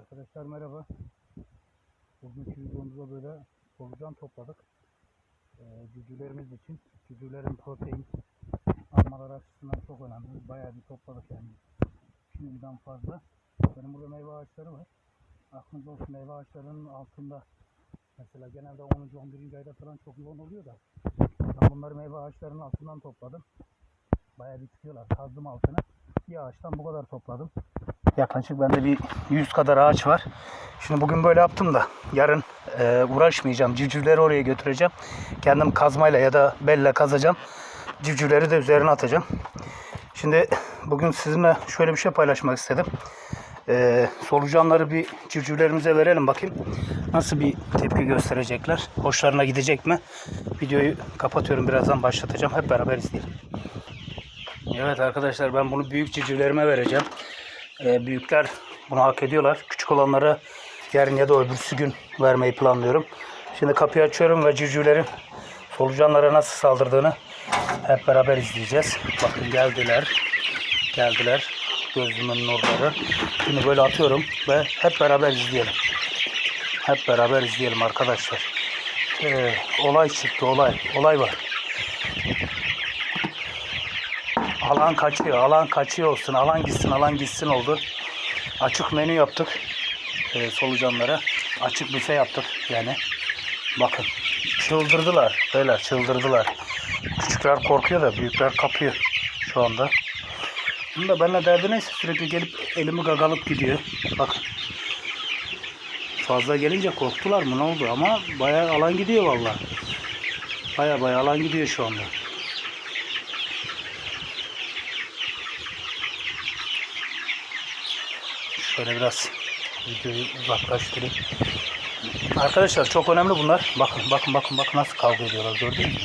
Arkadaşlar merhaba. Bugünkü videomuzda böyle solucan topladık. Ee, cücülerimiz için. Cücülerin protein almaları açısından çok önemli. Bayağı bir topladık yani. Şimdiden fazla. Benim burada meyve ağaçları var. Aklınızda olsun meyve ağaçlarının altında mesela genelde 10. 11. ayda falan çok yoğun oluyor da ben bunları meyve ağaçlarının altından topladım. Bayağı bir çıkıyorlar. Kazdım altına. Bir ağaçtan bu kadar topladım. Yaklaşık bende bir 100 kadar ağaç var. Şimdi bugün böyle yaptım da yarın e, uğraşmayacağım. Civcivleri oraya götüreceğim. Kendim kazmayla ya da belle kazacağım. Civcivleri de üzerine atacağım. Şimdi bugün sizinle şöyle bir şey paylaşmak istedim. E, solucanları bir civcivlerimize verelim bakayım. Nasıl bir tepki gösterecekler? Hoşlarına gidecek mi? Videoyu kapatıyorum. Birazdan başlatacağım. Hep beraber izleyelim. Evet arkadaşlar ben bunu büyük civcivlerime vereceğim. Ee, büyükler bunu hak ediyorlar. Küçük olanlara yarın ya da öbürsü gün vermeyi planlıyorum. Şimdi kapıyı açıyorum ve civcivlerin solucanlara nasıl saldırdığını hep beraber izleyeceğiz. Bakın geldiler. Geldiler. Gözümün nurları. Şimdi böyle atıyorum ve hep beraber izleyelim. Hep beraber izleyelim arkadaşlar. Ee, olay çıktı olay. Olay var. Alan kaçıyor, alan kaçıyor olsun, alan gitsin, alan gitsin oldu. Açık menü yaptık e, solucanlara. Açık büfe yaptık yani. Bakın çıldırdılar, beyler çıldırdılar. Küçükler korkuyor da büyükler kapıyor şu anda. Bunun da benimle derdi neyse sürekli gelip elimi gagalıp gidiyor. Bakın. Fazla gelince korktular mı ne oldu ama bayağı alan gidiyor vallahi. Bayağı bayağı alan gidiyor şu anda. Şöyle biraz videoyu uzaklaştırayım. Arkadaşlar çok önemli bunlar. Bakın bakın bakın bakın nasıl kavga ediyorlar gördünüz mü?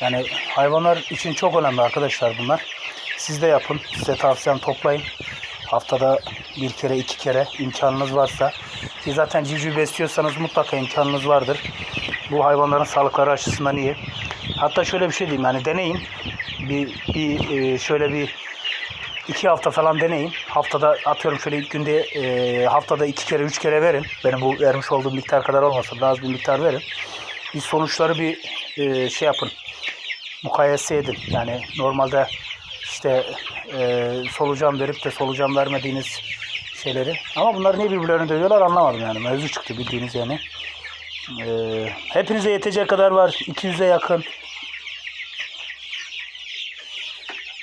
Yani hayvanlar için çok önemli arkadaşlar bunlar. Siz de yapın. Size tavsiyem toplayın. Haftada bir kere iki kere imkanınız varsa ki zaten civciv besliyorsanız mutlaka imkanınız vardır. Bu hayvanların sağlıkları açısından iyi. Hatta şöyle bir şey diyeyim yani deneyin. Bir, bir e, şöyle bir iki hafta falan deneyin. Haftada atıyorum şöyle ilk günde e, haftada iki kere üç kere verin. Benim bu vermiş olduğum miktar kadar olmasa daha az bir miktar verin. Bir sonuçları bir e, şey yapın. Mukayese edin. Yani normalde işte e, solucan verip de solucan vermediğiniz şeyleri. Ama bunlar niye birbirlerini dövüyorlar anlamadım yani. Mevzu çıktı bildiğiniz yani. E, hepinize yetecek kadar var. 200'e yakın.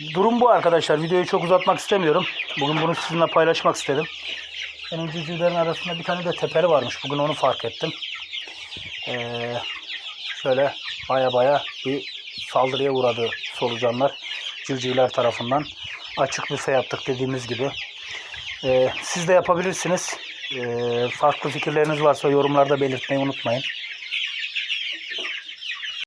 Durum bu arkadaşlar. Videoyu çok uzatmak istemiyorum. Bugün bunu sizinle paylaşmak istedim. Benim civcivlerin arasında bir tane de tepeli varmış. Bugün onu fark ettim. Ee, şöyle baya baya bir saldırıya uğradı solucanlar. Civcivler tarafından. Açık büfe yaptık dediğimiz gibi. Ee, siz de yapabilirsiniz. Ee, farklı fikirleriniz varsa yorumlarda belirtmeyi unutmayın.